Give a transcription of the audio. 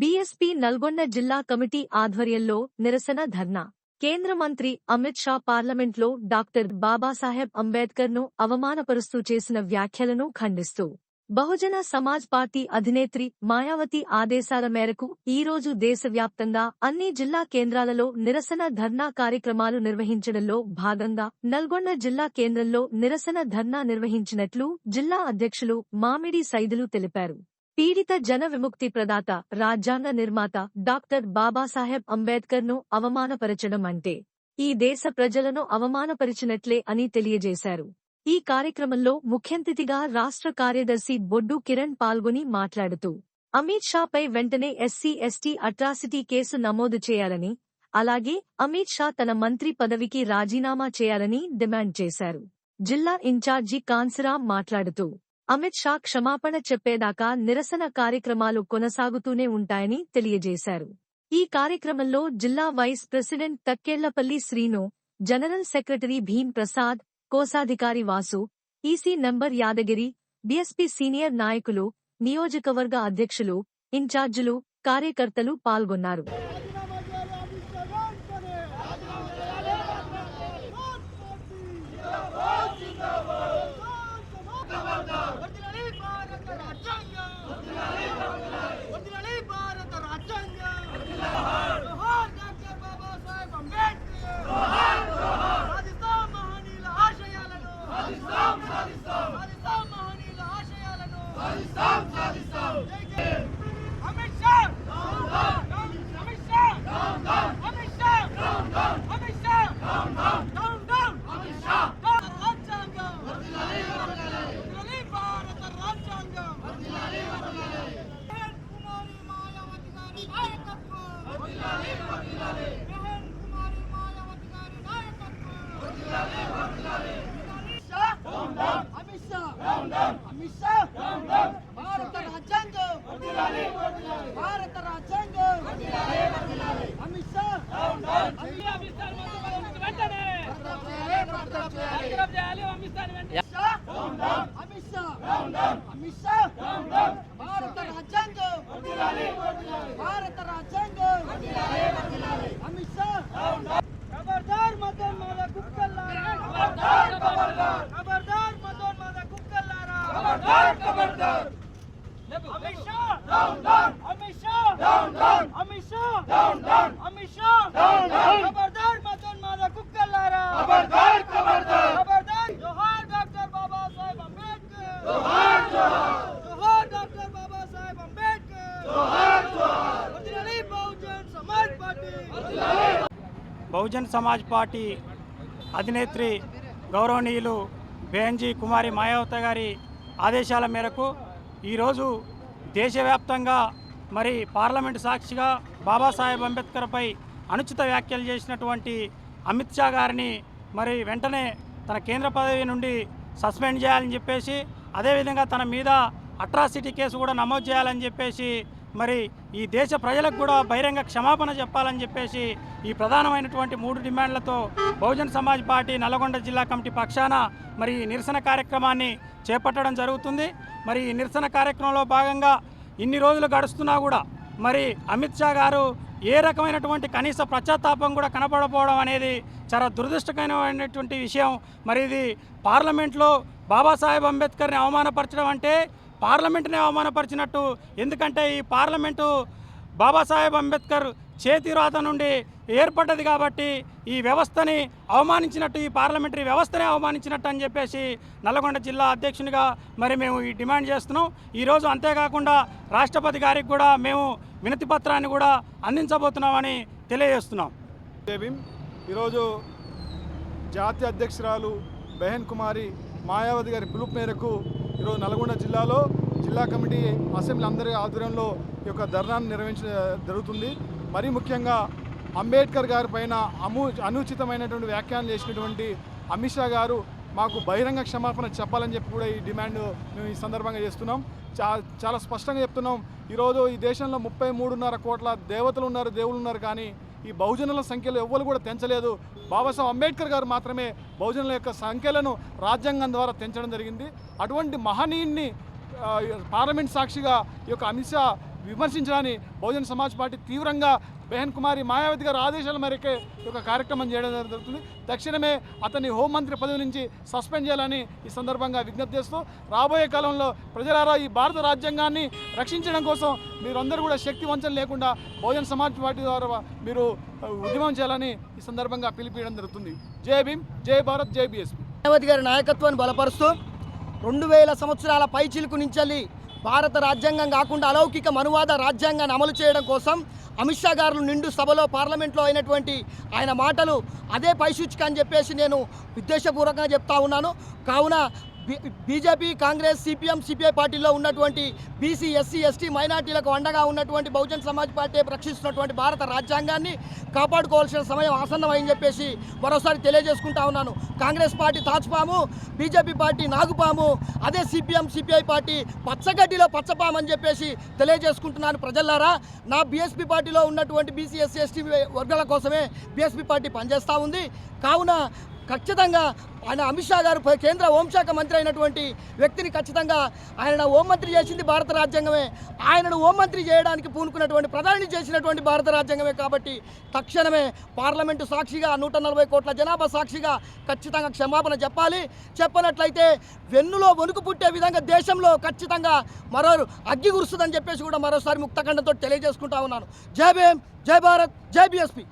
BSP Nalgonda జిల్లా committee ఆధ్వర్యంలో నిరసన ధర్నా. కేంద్ర మంత్రి అమిత్ షా పార్లమెంట్లో డాక్టర్ బాబాసాహెబ్ అంబేద్కర్ను అవమానపరుస్తూ చేసిన వ్యాఖ్యలను ఖండిస్తూ బహుజన సమాజ్ పార్టీ అధినేత్రి మాయావతి ఆదేశాల మేరకు ఈ రోజు దేశవ్యాప్తంగా అన్ని జిల్లా కేంద్రాలలో నిరసన ధర్నా కార్యక్రమాలు నిర్వహించడంలో భాగంగా నల్గొండ జిల్లా కేంద్రంలో నిరసన ధర్నా నిర్వహించినట్లు జిల్లా అధ్యక్షులు మామిడి సైదులు తెలిపారు. పీడిత జన విముక్తి ప్రదాత రాజ్యాంగ నిర్మాత డాక్టర్ బాబాసాహెబ్ అంబేద్కర్ను అవమానపరచడం అంటే ఈ దేశ ప్రజలను అవమానపరిచినట్లే అని తెలియజేశారు. ఈ కార్యక్రమంలో ముఖ్యంతిథిగా రాష్ట్ర కార్యదర్శి బొడ్డు కిరణ్ పాల్గొని మాట్లాడుతూ అమిత్ షాపై వెంటనే ఎస్సీ ఎస్టీ అట్రాసిటీ కేసు నమోదు చేయాలని అలాగే అమిత్ షా తన మంత్రి పదవికి రాజీనామా చేయాలని డిమాండ్ చేశారు. జిల్లా ఇన్ఛార్జి కాన్సిరాం మాట్లాడుతూ అమిత్ షా క్షమాపణ చెప్పేదాకా నిరసన కార్యక్రమాలు కొనసాగుతూనే ఉంటాయని తెలియజేశారు. ఈ కార్యక్రమంలో జిల్లా vice president Takkellapalli Srinu general secretary Bheem Prasad కోశాధికారి Vasu EC number Yadagiri BSP senior నాయకులు నియోజకవర్గ అధ్యక్షులు ఇన్ఛార్జీలు కార్యకర్తలు పాల్గొన్నారు వర్ధిల్లాలి భారత రాజ్యాంగం వర్ధిల్లాలి భారత రాజ్యాంగం జోహార్ డాక్టర్ బాబాసాహెబ్ అంబేద్కర్ సాధిస్తాం మహనీయుల ఆశయాలను సాధిస్తాం మహనీయుల ఆశయాలను జై జై. అమిత్ షా అమిత్ షా అమిత్ షా అమిత్ షా డౌన్ డౌన్ రాజ్యాంగం వర్ధిల్లాలి భారత రాజ్యాంగం బెహన్ కుమారి మాయావతి గారి నాయకత్వం బెహన్ కుమారి మాయావతి గారి నాయకత్వం అమిత్ షా అమిత్ షా భారత రాజ్యాంగం భారత రాజ్యాంగం అమిత్ షా అమిత్ షా అమిత్ షా భారత రాజ్యాంగం భారత రాజ్యాంగం అమిత్ షా ఖబర్దార్ మదన్ మాద కుక్కల్లారా ఖబర్దార్ ఖబర్దార్ ఖబర్దార్ మదన్ మాద కుక్కల్లారా ఖబర్దార్ ఖబర్దార్ Amit Shah down down Amit Shah down down Amit Shah down down Amit Shah. Down down ఖబర్దార్ మదన్ మాద కుక్కల్లారా. ఖబర్దార్ ఖబర్దార్ ఖబర్దార్ జోహార్ డాక్టర్ బాబా సాహెబ్ అంబేద్కర్. జోహార్ జోహార్. జోహార్ డాక్టర్ బాబా సాహెబ్ అంబేద్కర్. జోహార్ జోహార్. వర్ధిల్లాలి బహుజన్ సమాజ్ పార్టీ. బహుజన్ సమాజ్ పార్టీ అధినేత్రి గౌరవనీయులు బేంజీ కుమారి మాయావత గారి ఆదేశాల మేరకు ఈరోజు దేశవ్యాప్తంగా మరి పార్లమెంటు సాక్షిగా బాబాసాహెబ్ అంబేద్కర్పై అనుచిత వ్యాఖ్యలు చేసినటువంటి అమిత్ షా గారిని మరి వెంటనే తన కేంద్ర పదవి నుండి సస్పెండ్ చేయాలని చెప్పేసి అదేవిధంగా తన మీద అట్రాసిటీ కేసు కూడా నమోదు చేయాలని చెప్పేసి మరి ఈ దేశ ప్రజలకు కూడా బహిరంగ క్షమాపణ చెప్పాలని చెప్పేసి ఈ ప్రధానమైనటువంటి మూడు డిమాండ్లతో బహుజన్ సమాజ్ పార్టీ నల్గొండ జిల్లా కమిటీ పక్షాన మరి నిరసన కార్యక్రమాన్ని చేపట్టడం జరుగుతుంది. మరి ఈ నిరసన కార్యక్రమంలో భాగంగా ఇన్ని రోజులు గడుస్తున్నా కూడా మరి అమిత్ షా గారు ఏ రకమైనటువంటి కనీస పశ్చాత్తాపం కూడా కనపడపోవడం అనేది చాలా దురదృష్టకరమైనటువంటి విషయం. మరి ఇది పార్లమెంట్లో బాబాసాహెబ్ అంబేద్కర్ని అవమానపరచడం అంటే పార్లమెంట్ని అవమానపరిచినట్టు. ఎందుకంటే ఈ పార్లమెంటు బాబాసాహెబ్ అంబేద్కర్ చేతిరాత నుండి ఏర్పడ్డది కాబట్టి ఈ వ్యవస్థని అవమానించినట్టు ఈ పార్లమెంటరీ వ్యవస్థనే అవమానించినట్టు అని చెప్పేసి నల్గొండ జిల్లా అధ్యక్షునిగా మరి మేము ఈ డిమాండ్ చేస్తున్నాం. ఈరోజు అంతేకాకుండా రాష్ట్రపతి గారికి కూడా మేము వినతి పత్రాన్ని కూడా అందించబోతున్నామని తెలియజేస్తున్నాం. దేవి ఈరోజు జాతీయ అధ్యక్షురాలు బెహన్ కుమారి మాయావతి గారి పిలుపు మేరకు ఈరోజు నల్గొండ జిల్లాలో జిల్లా కమిటీ అసెంబ్లీ అందరి ఆధ్వర్యంలో ఈ యొక్క ధర్నాను నిర్వహించ జరుగుతుంది. మరీ ముఖ్యంగా అంబేద్కర్ గారి పైన అము అనుచితమైనటువంటి వ్యాఖ్యానం చేసినటువంటి అమిత్ షా గారు మాకు బహిరంగ క్షమాపణ చెప్పాలని చెప్పి కూడా ఈ డిమాండ్ మేము ఈ సందర్భంగా చేస్తున్నాం. చా చాలా స్పష్టంగా చెప్తున్నాం. ఈరోజు ఈ దేశంలో ముప్పై మూడున్నర కోట్ల దేవతలు ఉన్నారు దేవులు ఉన్నారు కానీ ఈ బహుజనుల సంఖ్యలో ఎవ్వరు కూడా తెంచలేదు. బాబాసాహెబ్ అంబేద్కర్ గారు మాత్రమే బహుజనుల యొక్క సంఖ్యలను రాజ్యాంగం ద్వారా తెంచడం జరిగింది. అటువంటి మహనీయుణ్ణి పార్లమెంట్ సాక్షిగా ఈ యొక్క అమిత్ షా విమర్శించాలని బహుజన సమాజ్ పార్టీ తీవ్రంగా బెహన్ కుమారి మాయావతి గారు ఆదేశాల మేరకే ఒక కార్యక్రమం చేయడం జరుగుతుంది. తక్షణమే అతన్ని హోంమంత్రి పదవి నుంచి సస్పెండ్ చేయాలని ఈ సందర్భంగా విజ్ఞప్తి చేస్తూ రాబోయే కాలంలో ప్రజలారా ఈ భారత రాజ్యాంగాన్ని రక్షించడం కోసం మీరందరూ కూడా శక్తి వంచన లేకుండా బహుజన సమాజ్ పార్టీ ద్వారా మీరు ఉద్యమం చేయాలని ఈ సందర్భంగా పిలిపియడం జరుగుతుంది. జై భీమ్ జై భారత్ జై బీఎస్పీ. మాయావతి గారి నాయకత్వాన్ని బలపరుస్తూ రెండు వేల సంవత్సరాల పైచిలుకు నుంచి భారత రాజ్యాంగం కాకుండా అలౌకిక మనువాద రాజ్యాంగాన్ని అమలు చేయడం కోసం అమిత్ షా గారు నిండు సభలో పార్లమెంట్లో అయినటువంటి ఆయన మాటలు అదే పైసూచిక అని చెప్పేసి నేను ఉద్దేశపూర్వకంగా చెప్తా ఉన్నాను. కావున బీజేపీ కాంగ్రెస్ సిపిఎం సిపిఐ పార్టీలో ఉన్నటువంటి బీసీ ఎస్సీ ఎస్టీ మైనార్టీలకు అండగా ఉన్నటువంటి బహుజన్ సమాజ్ పార్టీ రక్షిస్తున్నటువంటి భారత రాజ్యాంగాన్ని కాపాడుకోవాల్సిన సమయం ఆసన్నమని చెప్పేసి మరోసారి తెలియజేసుకుంటా ఉన్నాను. కాంగ్రెస్ పార్టీ తాచుపాము బీజేపీ పార్టీ నాగుపాము అదే సిపిఎం సిపిఐ పార్టీ పచ్చగడ్డిలో పచ్చపాము అని చెప్పేసి తెలియజేసుకుంటున్నాను ప్రజల్లారా నా బీఎస్పీ పార్టీలో ఉన్నటువంటి బీసీ ఎస్సీ ఎస్టీ వర్గాల కోసమే బీఎస్పీ పార్టీ పనిచేస్తూ ఉంది. కావున ఖచ్చితంగా ఆయన అమిత్ షా గారు కేంద్ర హోంశాఖ మంత్రి అయినటువంటి వ్యక్తిని ఖచ్చితంగా ఆయన హోంమంత్రి చేసింది భారత రాజ్యాంగమే. ఆయనను హోంమంత్రి చేయడానికి పూనుకున్నటువంటి ప్రధాని చేసినటువంటి భారత రాజ్యాంగమే కాబట్టి తక్షణమే పార్లమెంటు సాక్షిగా నూట నలభై కోట్ల జనాభా సాక్షిగా ఖచ్చితంగా క్షమాపణ చెప్పాలి. చెప్పనట్లయితే వెన్నులో వణుకు పుట్టే విధంగా దేశంలో ఖచ్చితంగా మరో అగ్గి కురుస్తుందని చెప్పేసి కూడా మరోసారి ముక్తఖండంతో తెలియజేసుకుంటా ఉన్నాను. జై భీం జై భారత్ జై బీఎస్పీ